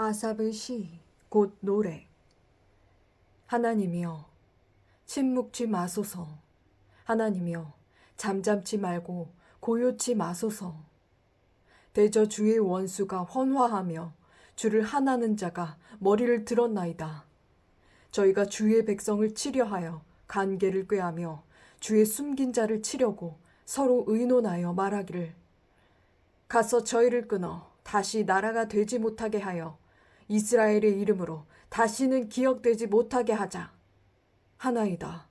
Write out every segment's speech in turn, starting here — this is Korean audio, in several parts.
아삽의 시, 곧 노래. 하나님이여, 침묵지 마소서. 하나님이여, 잠잠치 말고 고요치 마소서. 대저 주의 원수가 헌화하며 주를 하나는 자가 머리를 들었나이다. 저희가 주의 백성을 치려하여 간계를 꾀하며 주의 숨긴 자를 치려고 서로 의논하여 말하기를 가서 저희를 끊어 다시 나라가 되지 못하게 하여 이스라엘의 이름으로 다시는 기억되지 못하게 하자. 하나이다.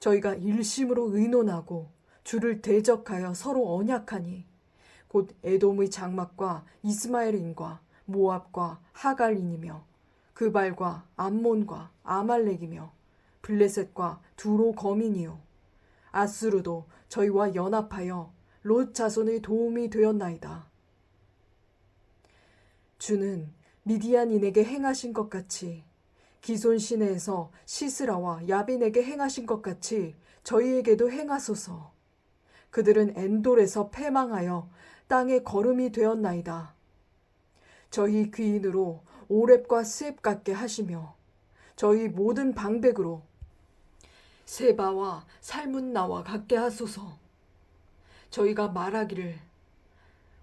저희가 일심으로 의논하고 주를 대적하여 서로 언약하니 곧 에돔의 장막과 이스마엘인과 모압과 하갈인이며 그발과 암몬과 아말렉이며 블레셋과 두로 거민이요 아수르도 저희와 연합하여 롯 자손의 도움이 되었나이다. 주는 미디안인에게 행하신 것 같이 기손 시내에서 시스라와 야빈에게 행하신 것 같이 저희에게도 행하소서. 그들은 엔돌에서 패망하여 땅에 거름이 되었나이다. 저희 귀인으로 오랩과 스앱 같게 하시며 저희 모든 방백으로 세바와 살문나와 같게 하소서. 저희가 말하기를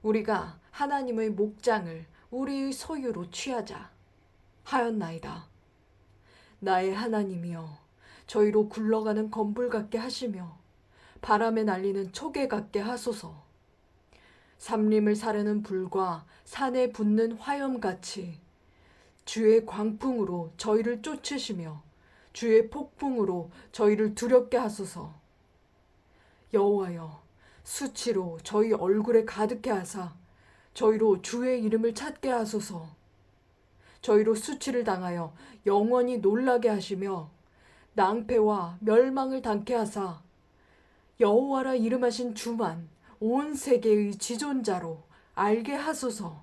우리가 하나님의 목장을 우리의 소유로 취하자 하였나이다. 나의 하나님이여 저희로 굴러가는 건불 같게 하시며 바람에 날리는 초계 같게 하소서. 삼림을 사르는 불과 산에 붙는 화염같이 주의 광풍으로 저희를 쫓으시며 주의 폭풍으로 저희를 두렵게 하소서. 여호와여 수치로 저희 얼굴에 가득해 하사 저희로 주의 이름을 찾게 하소서. 저희로 수치를 당하여 영원히 놀라게 하시며 낭패와 멸망을 당케 하사 여호와라 이름하신 주만 온 세계의 지존자로 알게 하소서.